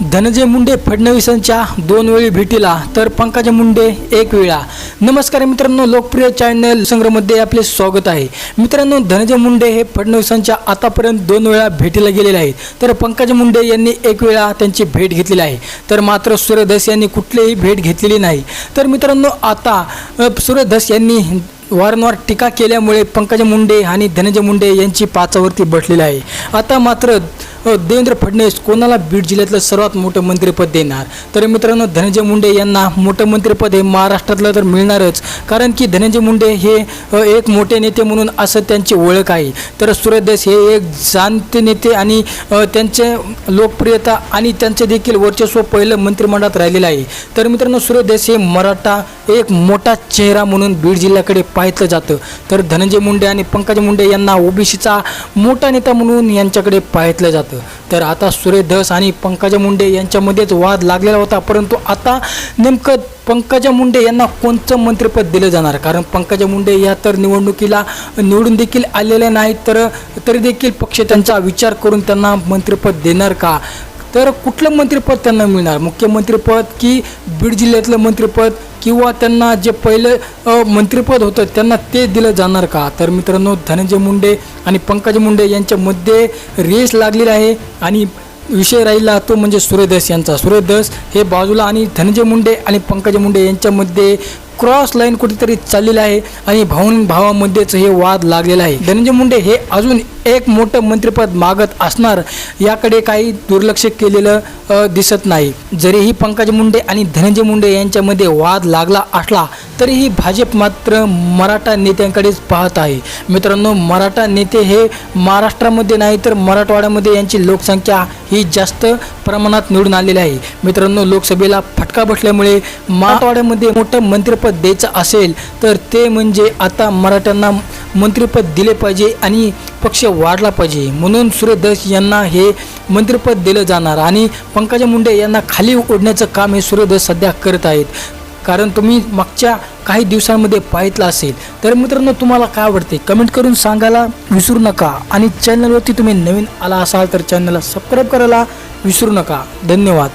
धनंजय मुंडे फडणवीसांच्या दोन वेळी भेटीला तर पंकजा मुंडे एक वेळा. नमस्कार मित्रांनो लोकप्रिय चॅनल संग्रहमध्ये आपले स्वागत आहे. मित्रांनो धनंजय मुंडे हे फडणवीसांच्या आतापर्यंत दोन वेळा भेटीला गेलेले आहेत. तर पंकजा मुंडे यांनी एक वेळा त्यांची भेट घेतलेली आहे. तर मात्र सूर्यधस यांनी कुठलीही भेट घेतलेली नाही. तर मित्रांनो आता सूर्यधस यांनी वारंवार टीका केल्यामुळे पंकजा मुंडे आणि धनंजय मुंडे यांची पाचावरती बसलेली आहे. आता मात्र देवेंद्र फडणवीस कोणाला बीड जिल्ह्यातलं सर्वात मोठं मंत्रिपद देणार? तर मित्रांनो धनंजय मुंडे यांना मोठं मंत्रिपद हे महाराष्ट्रातलं तर मिळणारच. कारण की धनंजय मुंडे हे एक मोठे नेते म्हणून असं त्यांची ओळख आहे. तर सूर्यदेस हे एक जाणते नेते आणि त्यांचे लोकप्रियता आणि त्यांचे देखील वर्चस्व पहिलं मंत्रिमंडळात राहिलेलं आहे. तर मित्रांनो सूर्यदेश हे मराठा एक मोठा चेहरा म्हणून बीड जिल्ह्याकडे पाहिलं जातं. तर धनंजय मुंडे आणि पंकज मुंडे यांना ओबीसीचा मोठा नेता म्हणून यांच्याकडे पाहिलं जातं. तर आता सूर्य धस आणि पंकजा मुंडे यांच्यामध्येच वाद लागलेला होता परंतु आता नेमकं पंकजा मुंडे यांना कोणतं मंत्रिपद दिलं जाणार? कारण पंकजा मुंडे या तर निवडणुकीला निवडून देखील आलेल्या नाहीत तर तरी देखील पक्ष त्यांचा विचार करून त्यांना मंत्रिपद देणार का? तर कुठलं मंत्रिपद त्यांना मिळणार? मुख्यमंत्रीपद की बीड जिल्ह्यातलं मंत्रिपद किंवा त्यांना जे पहिलं मंत्रिपद होतं त्यांना ते दिलं जाणार का? तर मित्रांनो धनंजय मुंडे आणि पंकज मुंडे यांच्यामध्ये रेस लागलेली आहे आणि विषय राहिला तो म्हणजे सूर्यदस यांचा. सूर्यदस हे बाजूला आणि धनंजय मुंडे आणि पंकज मुंडे यांच्यामध्ये क्रॉस लाईन कुठेतरी चाललेली आहे आणि भाऊन भावामध्येच हे वाद लागलेला आहे. धनंजय मुंडे हे अजून एक मोठं मंत्रिपद मागत असणार याकडे काही दुर्लक्ष केलेलं दिसत नाही. जरीही पंकज मुंडे आणि धनंजय मुंडे यांच्यामध्ये वाद लागला असला तरीही भाजप मात्र मराठा नेत्यांकडेच पाहत आहे. मित्रांनो मराठा नेते हे महाराष्ट्रामध्ये नाही तर मराठवाड्यामध्ये यांची लोकसंख्या ही जास्त प्रमाणात निवडून आलेली आहे. मित्रांनो लोकसभेला फटका बसल्यामुळे मराठवाड्यामध्ये मोठं मंत्रिपद द्यायचं असेल तर ते म्हणजे आता मराठ्यांना मंत्रिपद दिले पाहिजे आणि पक्ष वाढला पाहिजे. म्हणून सूर्यदस यांना हे मंत्रिपद दिलं जाणार आणि पंकजा मुंडे यांना खाली ओढण्याचं काम हे सूर्यदस सध्या करत आहेत. कारण तुम्ही मागच्या काही दिवसांमध्ये पाहितला असेल. तर मित्रांनो तुम्हाला काय आवडते? कमेंट करून सांगायला विसरू नका आणि चॅनलवरती तुम्ही नवीन आला असाल तर चॅनलला सबस्क्राईब करायला विसरू नका. धन्यवाद.